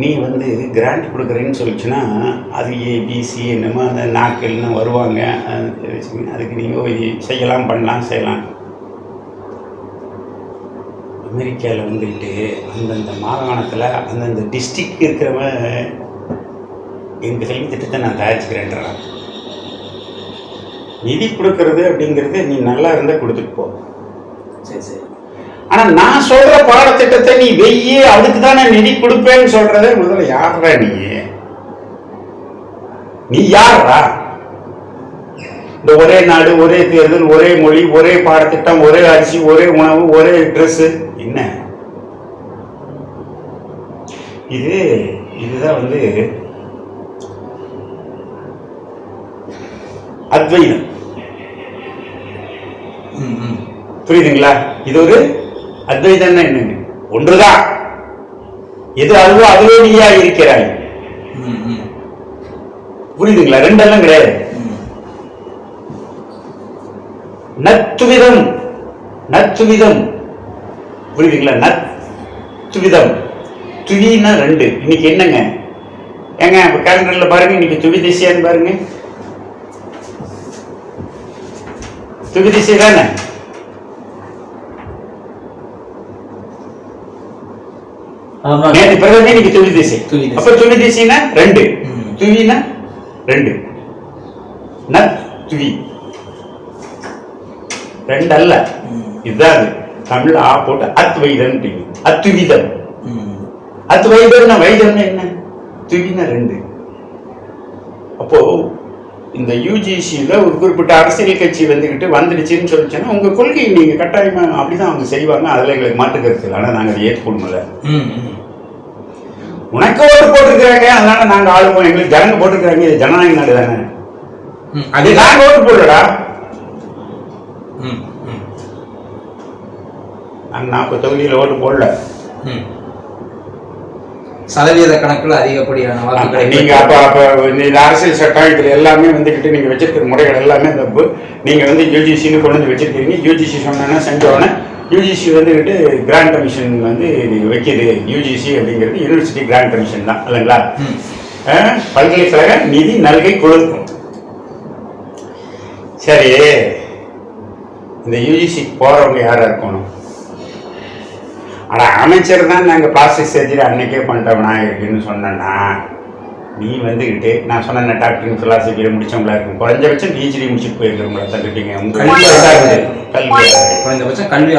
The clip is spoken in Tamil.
நீ வந்து கிராண்ட் கொடுக்குறேன்னு சொல்லிச்சுன்னா அது ஏபிசி என்னமோ அந்த நாட்கள்னு வருவாங்க. அதுக்கு நீங்கள் செய்யலாம் பண்ணலாம் செய்யலாம். அமெரிக்காவில் வந்துக்கிட்டு அந்தந்த மாகாணத்தில் அந்தந்த டிஸ்ட்ரிக்ட் இருக்கிறவன் இந்த கல்வி திட்டத்தை நான் தயாரிச்சுக்கிறேன்றான் நிதி கொடுக்கறது அப்படிங்கிறது நீ நல்லா இருந்தால் கொடுத்துட்டு போ. சரி சரி. ஆனா நான் சொல்ற பாடத்திட்டத்தை நீ வெய்யே அதுக்கு தான் நான் நிதி கொடுப்பேன்னு சொல்றதே முதல்ல யாரா நீ? நீ யாரா இந்த ஒரே நாடு ஒரே தேர்தல் ஒரே மொழி ஒரே பாடத்திட்டம் ஒரே அரிசி ஒரே உணவு ஒரே ட்ரெஸ் என்ன? இது இதுதான் வந்து அத்வைதம். புரியுதுங்களா? இது ஒரு அத்வைதம்னா என்னங்க? ஒன்றுதான் எது அதுவோ அதுவே நீயா இருக்கிறாய். புரியுதுங்களா? ரெண்டெல்லாம் கிடையாது. நத்துவிதம் நத்துவிதம் புரியுதுங்களா? நத்துவிதம் துவின்னா ரெண்டு. இன்னைக்கு என்னங்க? ஏங்க இப்ப கேலண்டர்ல பாருங்க. இன்னைக்கு துவி திசையான்னு பாருங்க. துவி திசை தானே? நேற்று பிறகு இன்னைக்கு துவி திசை. அப்ப துவி திசைனா ரெண்டு. துவினா ரெண்டு. நத் துவி. ரெண்டு அல்ல இதுதான் அது. தமிழ் ஆ போட்டு அத்வைதம் அத்துவிதம். அத்வைதம்னா வைதம்னா என்ன? துவினா ரெண்டு. அப்போ இந்த யூஜிசியில் ஒரு குறிப்பிட்ட அரசியல் கட்சி வந்துக்கிட்டு வந்துடுச்சுன்னு சொல்லிச்சுன்னா உங்கள் கொள்கையை நீங்கள் கட்டாயமாக அப்படி தான் அவங்க செய்வாங்க. அதில் எங்களுக்கு மாற்று கருத்து இல்லை. ஆனால் நாங்கள் அதை ம் உனக்கு ஓட்டு போட்டிருக்கிறாங்க. அதனால நாங்கள் ஆளுவோம் எங்களுக்கு ஜனங்க போட்டிருக்கிறாங்க. இது ஜனநாயக நாடு தானே. அது நாங்கள் ஓட்டு ம் நாங்கள் நாற்பது தொகுதியில் ஓட்டு போடல. ம். சதவீத கணக்குல அதிகப்படியான வாக்குகளை நீங்க அப்ப அப்ப இந்த அரசியல் சட்டம் இதுல எல்லாமே வந்துகிட்டு நீங்க வச்சிருக்கிற முறைகள் எல்லாமே தப்பு நீங்க வந்து யூஜிசின்னு கொண்டு வந்து வச்சிருக்கீங்க யூஜிசி சொன்னா செஞ்சோடனே யூஜிசி வந்துகிட்டு கிராண்ட் கமிஷன் வந்து வைக்கிது. யூஜிசி அப்படிங்கிறது யூனிவர்சிட்டி கிராண்ட் கமிஷன் தான். இல்லைங்களா? பல்கலைக்கழக நிதி நல்கை குழு. சரி. இந்த யூஜிசி போறவங்க யாரா இருக்கணும்? ஆனா அமைச்சர் தான் நாங்க பிளாஸ்டிக் சர்ஜரி அன்னைக்கே பண்ணிட்டோம் நான் இருக்குன்னு சொன்னேன்னா நீ வந்துக்கிட்டு நான் சொன்ன டாக்டரிங் பிலாசபியில் முடிச்சவங்களா இருக்கும். குறைஞ்சபட்சம் பிஹெச்டி முடிச்சுட்டு போயிருக்கிறவங்களா தந்துட்டீங்க உங்க கல்வி கல்வி குறைந்தபட்சம் கல்வி